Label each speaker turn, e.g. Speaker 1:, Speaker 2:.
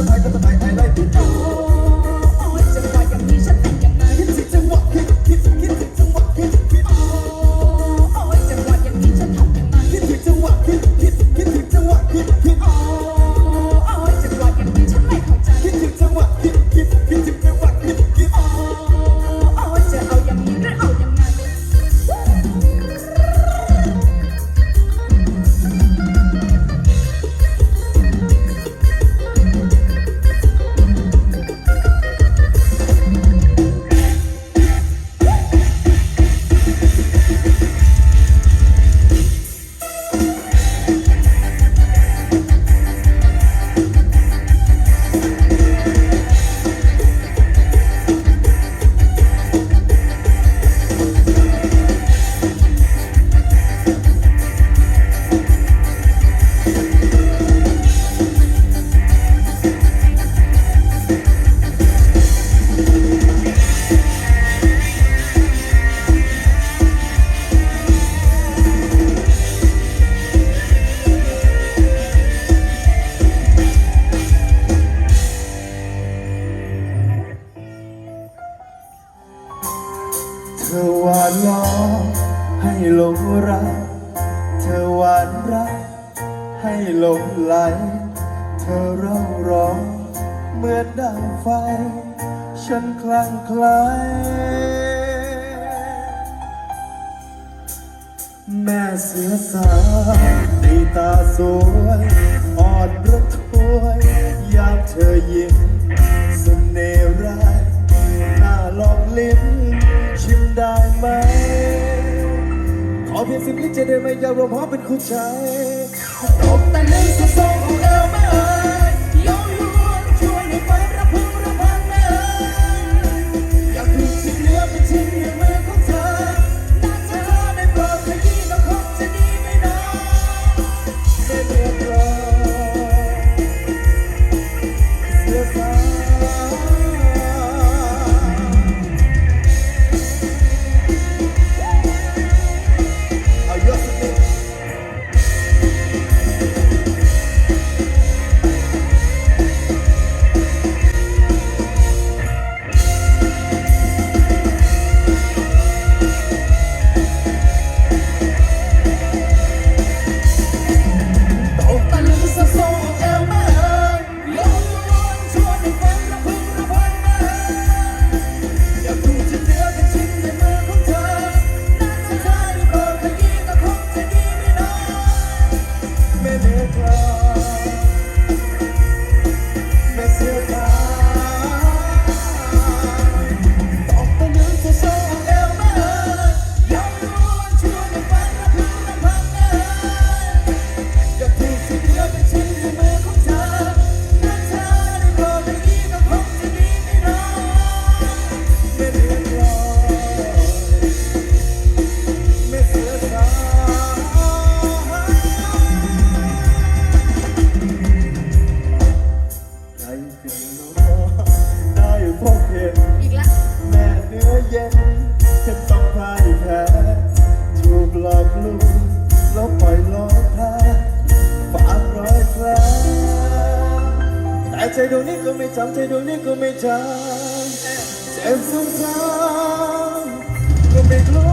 Speaker 1: the back of
Speaker 2: the ธอหวานล้อให้ลงรัก เธอหวานรัก ให้ลงไหล เธอเร่าร้องเหมือนดังไฟ ฉันคลั่งคลายแม่เสือสาวมีตาสวยอ่อนรัก เอาเพียงสิบลิตรจะได้ไม่ยาวร
Speaker 1: วมหอเป็นคู่ใจ
Speaker 2: ตบแต่
Speaker 1: งในสุดโซ่
Speaker 2: ใจดวงนี้ก็ไม่จำใจดวงนี้ก็ไม่จำเจ็บซ้ำๆก็ไม่กลัว